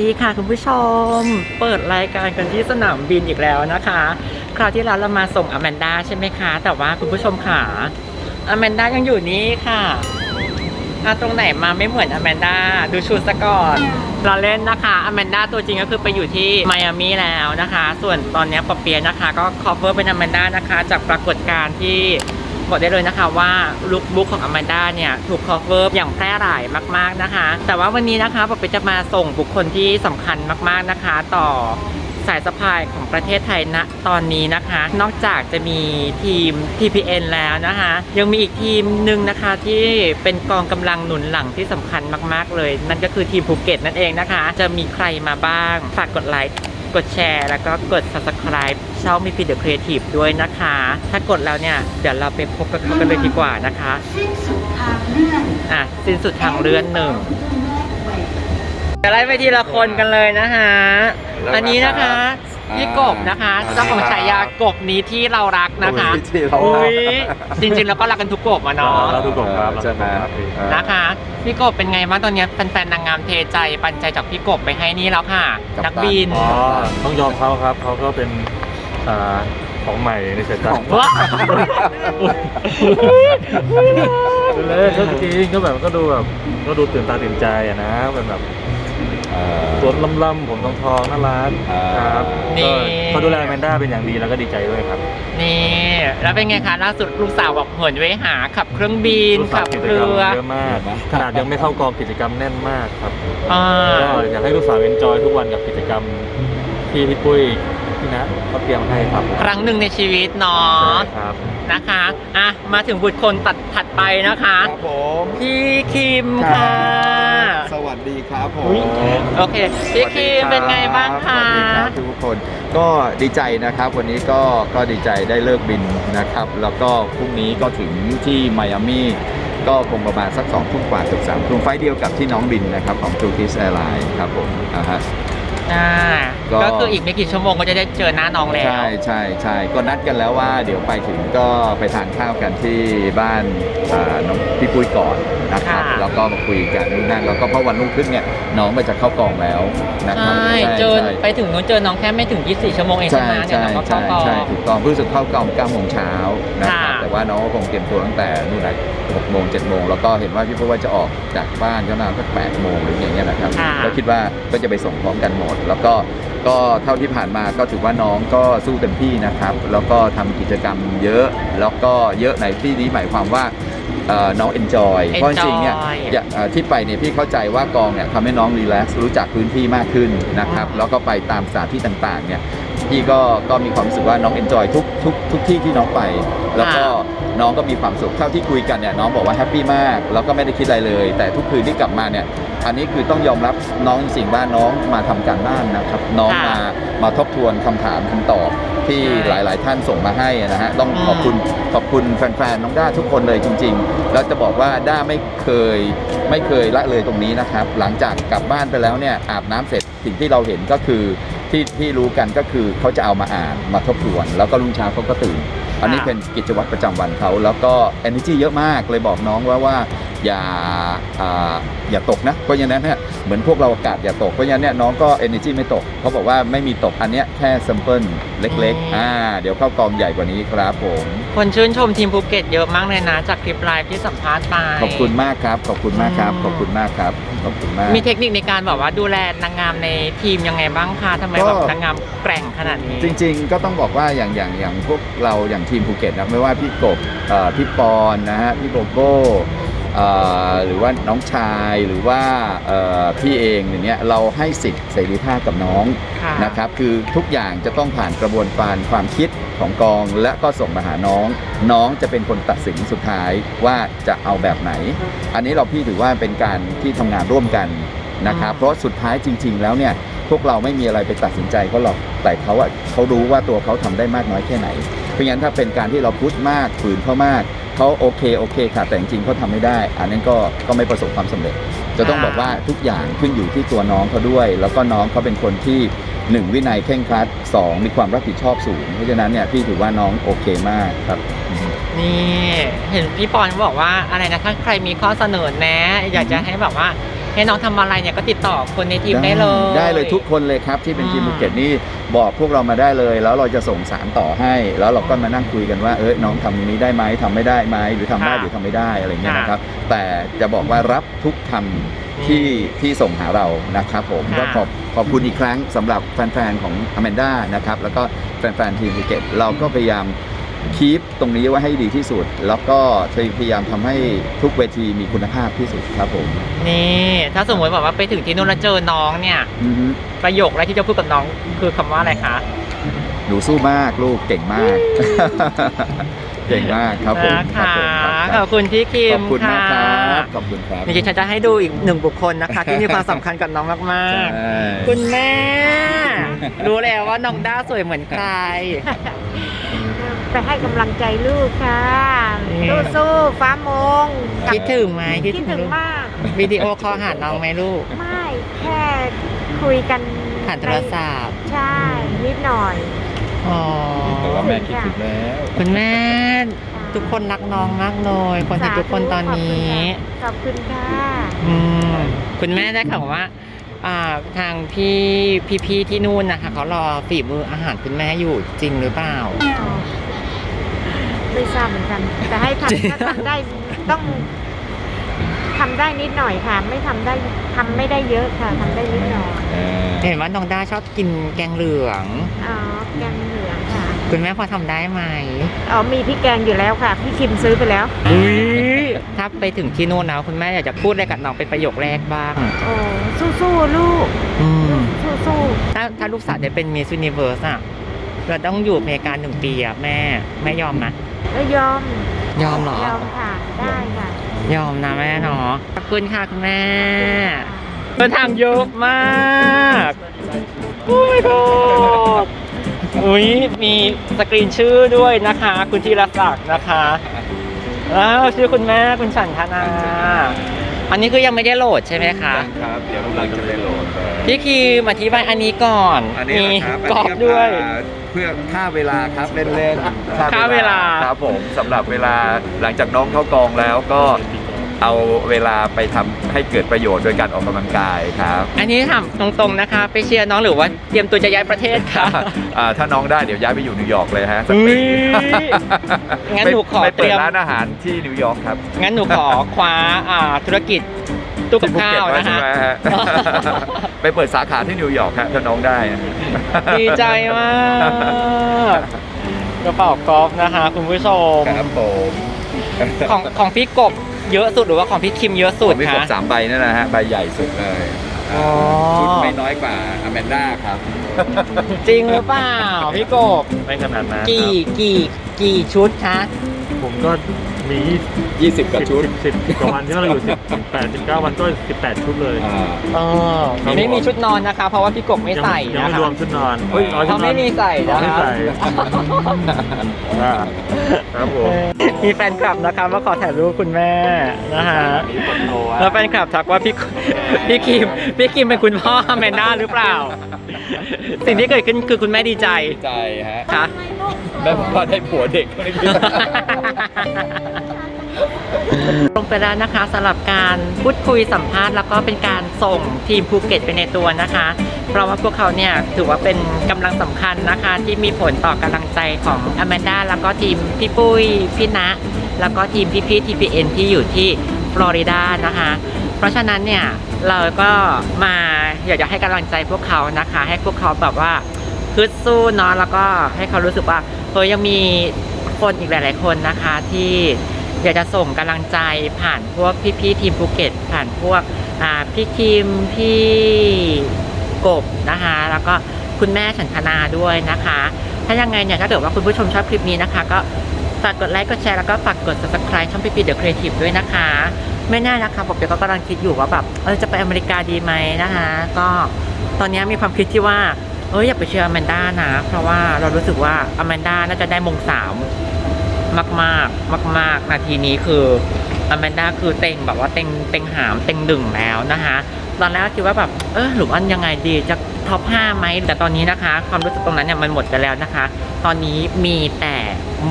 ดีค่ะคุณผู้ชม เปิดรายการกันที่สนามบินอีกแล้วนะคะ คราวที่แล้วเรามาส่งอแมนด้าใช่ไหมคะ แต่ว่าคุณผู้ชมค่ะอแมนด้ายังอยู่นี่ค่ะอาตรงไหนมาไม่เหมือนอแมนด้าดูชุดซะก่อนเราเล่นนะคะอแมนด้าตัวจริงก็คือไปอยู่ที่ไมอามี่แล้วนะคะ ส่วนตอนนี้ปอเปียนะคะ ก็คอฟเวอร์เป็นอแมนด้านะคะ จากปรากฏการณ์ที่ บอกได้เลยนะคะว่าลุคบุ๊กของอแมนด้าเนี่ยถูก cover อย่างแพร่หลายมาก ๆนะคะ แต่ว่าวันนี้นะคะผมจะมาส่งบุคคลที่สำคัญมากๆนะคะ ต่อสายสะพายของประเทศไทยณตอนนี้นะคะ นอกจากจะมีทีม TPN แล้วนะคะ ยังมีอีกทีมหนึ่งนะคะที่เป็นกองกำลังหนุนหลังที่สำคัญมาก ๆ เลย นั่นก็คือทีมภูเก็ตนั่นเองนะคะ จะมีใครมาบ้าง ฝากกดไลค์ กดแชร์แล้วก็กด subscribe ช่องมีพีเดอะครีเอทีฟด้วยนะคะ ถ้ากดแล้วเนี่ย เดี๋ยวเราไปพบกับเขากันเลยดีกว่านะคะสิ้นสุดทางเลื่อนอะสิ้นสุดทางเลื่อนหนึ่งจะไล่ไปทีละคนกันเลยนะคะ อันนี้นะคะ พี่กบนะคะเจ้าของฉายากบนี้ที่เรารักนะคะโอ้ยที่เรารัก อุ๊ยจริงๆแล้วก็รักกันทุกกบอะเนาะเราทุกคนครับใช่ไหมนะคะพี่กบเป็นไงบ้างตอนนี้แฟนๆนางงามเทใจปันใจจากพี่กบไปให้นี่แล้วค่ะนักบินอ๋อต้องยอมเขาครับเขาก็เป็นอ่าของใหม่ในสายตาว้าเลยก็จริงก็แบบก็ดูแบบก็ดูตื่นตาตื่นใจอะนะเป็นแบบ ตัวล่ำๆผมทองทองๆน่ารักอ่าครับนี่ ก็เขาดูแลแมนด้าเป็นอย่างดีแล้วก็ดีใจด้วยครับ นี่แล้วเป็นไงคะล่าสุดลูกสาวบอกเหินไว้หาขับเครื่องบินรู้สึขับกิจเรืกรรมอเยอะมากขนาดยังไม่เข้ากองกิจกรรมแน่นมากครับอ่าก็อยากให้ลูกสาวเอนจอยทุกวันกับกิจกรรมที่พี่ปุ้ยพี่นะเขาเตรียมให้ครับครั้งหนึ่งในชีวิตเนาใช่ะครับ นะคะอะมาถึงบุตรคนตัดถัดไปนะคะ ครับผม พี่คิมค่ะสวัส ดีครับผมอุ๊ยโอเคพี่คิมเป็นไงบ้างสคะวัสดีครับทุกคนก็ดีใจนะครับ วันนี้ก็ก็ดีใจได้เลิกบินนะครับ แล้วก็พรุ่งนี้ก็ถึงที่ไมอามี่ก็คงประมาณสัก2ทุ่มกว่าเกือบ3ทุ่มไฟล์เดียวกับที่น้องบินนะครับของ Turkish Airlines ครับผมอ่าฮะอ่าก็ก็คืออีกไม่กี่ชั่วโมงก็จะได้เจอหน้าน้องแล้ว ใช่ใช่ใช่ก็นัดกันแล้วว่าเดี๋ยวไปถึงก็ไปทานข้าวกันที่บ้านอ่าน้องพี่ปุ้ยก่อนนะครับค่ะแล้วก็มาคุยกันนู่นนั่นแล้วก็เพราะวันรุ่งขึ้นเนี่ยน้องไปจะเข้ากองแล้วนะครับใช่เจอไปถึงนู้นเจอน้องแค่ไม่ถึง 24 ชั่วโมงเองใช่ใช่ไหมเดี๋ยวใช่น้องก็ใช่เข้ากอง ใช่ถูกต้องเพิ่งจะเข้ากอง9โมงเช้านะครับค่ะแต่ว่าน้องก็คงเตรียมตัวตั้งแต่นู่นไหน6โมง7โมงแล้วก็เห็นว่าพี่ปุ้ยว่าจะออกจากบ้านก็มาสัก8โมงหรืออย่างเงี้ยนะครับค่ะก็คิดว่าก็จะไปส่งพร้อมกันหมด แล้วก็ก็เท่าที่ผ่านมาก็ถือว่าน้องก็สู้เต็มที่นะครับ แล้วก็ทำกิจกรรมเยอะ แล้วก็เยอะในที่นี้หมายความว่า เอ่อน้องเอนจอยเพราะจริงๆเนี่ย Enjoy อย่าเอ่อที่ไปเนี่ยพี่เข้าใจว่ากองเนี่ยทำให้น้องรีแลกซ์รู้จักพื้นที่มากขึ้นนะครับอืมแล้วก็ไปตามสถานที่ต่างๆเนี่ย พี่ก็ก็มีความรู้สึกว่าน้องเอนจอยทุกทุกทุกที่ที่น้องไป แล้วก็น้องก็มีความสุขเท่าที่คุยกันเนี่ยน้องบอกว่าแฮปปี้มากแล้วก็ไม่ได้คิดอะไรเลย แต่ทุกคืนที่กลับมาเนี่ยอันนี้คือต้องยอมรับน้องจริงๆว่าน้องมาทำการบ้านนะครับ น้องค่ะมามาทบทวนคำถามคำตอบที่ใช่หลายๆ ท่านส่งมาให้นะฮะต้องอืมขอบคุณขอบคุณแฟนๆน้องด้าทุกคนเลยจริง ๆ แล้วจะบอกว่าด้าไม่เคยไม่เคยละเลยตรงนี้นะครับ หลังจากกลับบ้านไปแล้วเนี่ยอาบน้ำเสร็จสิ่งที่เราเห็นก็คือ ที่ที่รู้กันก็คือเขาจะเอามาอ่านมาทบทวน แล้วก็รุ่งเช้าเขาก็ตื่น อันนี้เป็นกิจวัตรประจำวันเขาแล้วก็ energy เยอะมากเลยบอกน้องว่าว่า อย่าอ่าอย่าตกนะเพราะฉะนั้นเนี่ยเหมือนพวกเราอากาศอย่าตกเพราะฉะนั้นเนี่ยน้องก็ energy ไม่ตกเขาบอกว่าไม่มีตกอันเนี้ยแค่ sample เล็กอืมๆอ่าเดี๋ยวเข้ากองใหญ่กว่านี้ครับผมคนชื่นชมทีมภูเก็ตเยอะมากเลยนะจากคลิปไลฟ์ที่สัมภาษณ์ไปขอบคุณมากครับขอบคุณมากครับอืมขอบคุณมากครับขอบคุณมากมีเทคนิคในการแบบว่าดูแลนางงามในทีมยังไงบ้างคะทำไมก็แบบนางงามแกร่งขนาดนี้จริง ๆ ก็ต้องบอกว่าอย่างอย่างอย่างพวกเราอย่างทีมภูเก็ตนะไม่ว่าพี่กบเอ่อพี่ปอนนะฮะพี่โกโก้เอ่อ หรือว่าน้องชายหรือว่าเอ่อพี่เองอย่างเนี้ยเราให้สิทธิ์เสรีภาพกับน้องค่ะนะครับคือทุกอย่างจะต้องผ่านกระบวนการความคิดของกอง และก็ส่งมาหาน้อง น้องจะเป็นคนตัดสินสุดท้ายว่าจะเอาแบบไหน อันนี้เราพี่ถือว่าเป็นการที่ทำงานร่วมกันนะครับอืมเพราะสุดท้ายจริง ๆ แล้วเนี่ย พวกเราไม่มีอะไรไปตัดสินใจเขาหรอกแต่เขาอะเขารู้ว่าตัวเขาทำได้มากน้อยแค่ไหน เพราะงั้นถ้าเป็นการที่เราพุชมากฝืนเขามากเขาโอเคโอเคค่ะแต่จริงๆเขาทำไม่ได้ อันนั้นก็ก็ไม่ประสบความสำเร็จ จะต้องบอกว่าทุกอย่างขึ้นอยู่ที่ตัวน้องเขาด้วย แล้วก็น้องเขาเป็นคนที่หนึ่งวินัยเคร่งครัดสองมีความรับผิดชอบสูง เพราะฉะนั้นเนี่ยพี่ถือว่าน้องโอเคมากครับนี่เห็นพี่ปอนบอกว่าอะไรนะถ้าใครมีข้อเสนอแนะ อยากจะให้แบบว่า ให้น้องทำอะไรเนี่ยก็ติดต่อคนในทีมได้เลย ได้เลยทุกคนเลยครับที่เป็นทีมอืมภูเก็ตนี่บอกพวกเรามาได้เลย แล้วเราจะส่งสารต่อให้ แล้วเราก็มานั่งคุยกันว่าเอ้ยน้องทำนี้ได้ไหมทำไม่ได้ไหมหรือทำได้ค่ะหรือทำไม่ได้อะไรเงี้ยค่ะนะครับ แต่จะบอกว่ารับทุกคำที่ที่ส่งหาเรานะครับผมค่ะก็ขอบขอบคุณอีกครั้งสำหรับแฟนๆของอแมนด้านะครับแล้วก็แฟนๆทีมภูเก็ตเราก็พยายาม คีปตรงนี้ไว้ให้ดีที่สุด แล้วก็พยายามทำให้ทุกเวทีมีคุณภาพที่สุดครับผมนี่ถ้าสมมติแบบว่าไปถึงที่นู่นแล้วเจอน้องเนี่ย อือฮึประโยคแรกที่จะพูดกับน้องคือคำว่าอะไรคะ หนูสู้มากลูกเก่งมาก เก่งมากครับผมนะคะรับผมครับขอบคุณพี่คิขมอบคุณมากคค่ะรับขอบคุณครับนี่ฉันจะให้ดูอีกหนึ่งบุคคลนะคะ ที่มีความสำคัญกับน้องมากใช่ๆคุณแม่ รู้แล้วว่าน้องด้าสวยเหมือนใครไปให้กำลังใจลูกค่ะนี่สู้ๆฟ้ามง คิดถึงไหมคิดถึงลูกมากวิดีโอคอลหาน้องไหมลูก ไม่ แค่คุยกันผ่านโทรศัพท์ใช่ นิดหน่อย อ๋อแต่ว่าแม่คิดถึงแล้วคุณแม่ทุกคนรักน้องมากเลยคนเห็นทุกคนตอนนี้ขอบคุณค่ะอืมคุณแม่ได้ข่าวว่าอ่าทางพี่พี่ๆที่นู่นนะคะเขารอฝีมืออาหารคุณแม่อยู่จริงหรือเปล่าอ๋อไม่ทราบเหมือนกัน แต่ให้ทำก็ทำได้ต้องทำได้นิดหน่อยค่ะ ไม่ทำได้ทำไม่ได้เยอะค่ะทำได้นิดหน่อยเออเห็นว่าน้องด้าชอบกินแกงเหลืองอ๋อแกงเหลือง ค่ะคุณแม่พอทำได้ไหมอ๋อมีพี่แกงอยู่แล้วค่ะ พี่คิมซื้อไปแล้ว อุ้ยถ้าไปถึงที่นู่นนะคุณแม่อยากจะพูดอะไรกับน้องเป็นประโยคแรกบ้าง โอ้สู้ๆลูก อืม สู้ถ้าถ้าลูกสาวได้เป็นมิส s u นิเวิร์สอะเราต้องอยู่อเมริกาหนึ่งปีอะแม่แม่ยอมนะ ๆแล้วยอมยอมเหรอ ยอมค่ะ ได้ค่ะยอมนะแม่เนาะขอบคุณค่ะคุณแม่เดินทางเยอะมาก โอ้ยกอด อุ้ยมีสกรีนชื่อด้วยนะคะ คุณธีรศักดิ์นะคะแล้วชื่อคุณแม่คุณฉันธนา อันนี้คือยังไม่ได้โหลดใช่ไหมคะ ครับเดี๋ยวกำลังจะไปโหลดพี่คีมอธิบายอันนี้ก่อนอันนี้มีนะครับกรอบด้วยอ่าเพื่อค่าเวลาครับเล่นๆค่าเวลา ครับผมสำหรับเวลาหลังจากน้องเข้ากองแล้วก็ เอาเวลาไปทำให้เกิดประโยชน์โดยการออกกำลังกายครับ อันนี้ถามตรงๆนะคะ ไปเชียร์น้องหรือว่าเตรียมตัวจะย้ายประเทศค่ะอ่าถ้าน้องได้เดี๋ยวย้ายไปอยู่นิวยอร์กเลยฮะสักอุ๊ปียงั้นหนูขอไปเตรีเปิดยมร้านอาหารที่นิวยอร์กครับงั้นหนูขอคว้าอ่าธุรกิจตู้กับที่ภูข้าเก็ตวไว้นะใช่คะไหมฮะไปเปิดสาขาที่นิวยอร์กฮะถ้าน้องได้นะดีใจมากกระเป๋ากอล์ฟนะคะคุณผู้ชมครับผมของของพี่กบ เยอะสุดหรือว่าของพี่คิมเยอะสุผดมมีกคะบสามใบนั่นนะฮะ ใบใหญ่สุดเลยอ๋อ ชุดไม่น้อยกว่าอแมนด้าครับจริงหรือเปล่าพี่กบไม่ขนาดนั้นกี่กี่กี่ชุดคะผมก็ มี20กว่าชุด สิบสิบกว่าวันที่เราอยู่สิบแปดสิบเก้าวันก็สิบแปดชุดเลย อ่า เออไม่มีชุดนอนนะคะ เพราะว่าพี่กบไม่ใส่ยังนะไม่คะรวมชุดนอนอ้ยอ๋อชุเขาดนอนไม่มีใส่นะไม่คะใส่อ่าครับผม มีแฟนคลับนะคะมาขอถ่ายรูปคุณแม่นะคะมีคนโทรอะแล้วแฟนคลับทักว่าพี่พี่คิมพี่คิมเป็นคุณพ่อแมนด้าหรือเปล่า สิ่งที่เกิดขึ้นคือคุณแม่ดีใจดีใจฮะค่ะ แม่บอกว่าได้ผัวเด็กไม่คิด ลงไปแล้วนะคะสำหรับการพูดคุยสัมภาษณ์แล้วก็เป็นการส่งทีมภูเก็ตไปในตัวนะคะ เพราะว่าพวกเขาเนี่ยถือว่าเป็นกำลังสำคัญนะคะ ที่มีผลต่อกำลังใจของอแมนด้าแล้วก็ทีมพี่ปุ้ยพี่ณะแล้วก็ทีมพี่พี่ทีพีเอ็นที่อยู่ที่ฟลอริดานะคะ เพราะฉะนั้นเนี่ย เราก็มาอยากจะให้กำลังใจพวกเขานะคะ ให้พวกเขาแบบว่าฮึดสู้เนาะแล้วก็ให้เขารู้สึกว่าเฮ้ยยังมีคนอีกหลาย ๆ คนนะคะ ที่อยากจะส่งกำลังใจผ่านพวกพี่ๆทีมภูเก็ต ผ่านพวกพี่คิมพี่กบนะคะ แล้วก็คุณแม่ฉันธนาด้วยนะคะ ถ้ายังไงเนี่ยถ้าเกิดว่าคุณผู้ชมชอบคลิปนี้นะคะ ก็ ฝากกดไลค์กดแชร์แล้วก็ฝากกด subscribe ช่องพี่ปีเดอะครีเอทีฟด้วยนะคะ ไม่แน่นะคะผมเดี๋ยวก็กำลังคิดอยู่ว่าแบบเออจะไปอเมริกาดีไหมนะคะ ก็ตอนนี้มีความคิดที่ว่าเอออย่าไปเชียร์อแมนด้านะ เพราะว่าเรารู้สึกว่าอแมนด้าน่าจะได้มงสามมากมากมากมากนาทีนี้คืออแมนด้าคือเต็งแบบว่าเต็งเต็งหามเต็งหนึ่งแล้วนะคะตอนแรกคิดว่าแบบเออหรือว่ายังไงดีจะท็อปห้าไหมแต่ตอนนี้นะคะ ความรู้สึกตรงนั้นเนี่ยมันหมดไปแล้วนะคะ ตอนนี้มีแต่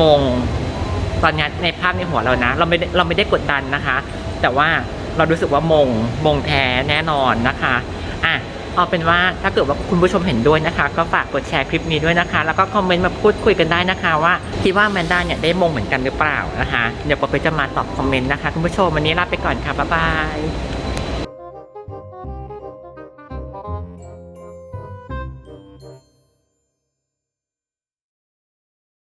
มง ตอนนี้ในภาพในหัวเรานะ เราไม่ได้เราไม่ได้กดดันนะคะ แต่ว่าเรารู้สึกว่ามงมงแท้แน่นอนนะคะอะเอาเป็นว่าถ้าเกิดว่าคุณผู้ชมเห็นด้วยนะคะ ก็ฝากกดแชร์คลิปนี้ด้วยนะคะ แล้วก็คอมเมนต์มาพูดคุยกันได้นะคะ ว่าคิดว่าแมนด้าเนี่ยได้มงเหมือนกันหรือเปล่านะคะ เดี๋ยวปอเปจะมาตอบคอมเมนต์นะคะ คุณผู้ชมวันนี้ลาไปก่อนค่ะบ๊ายบาย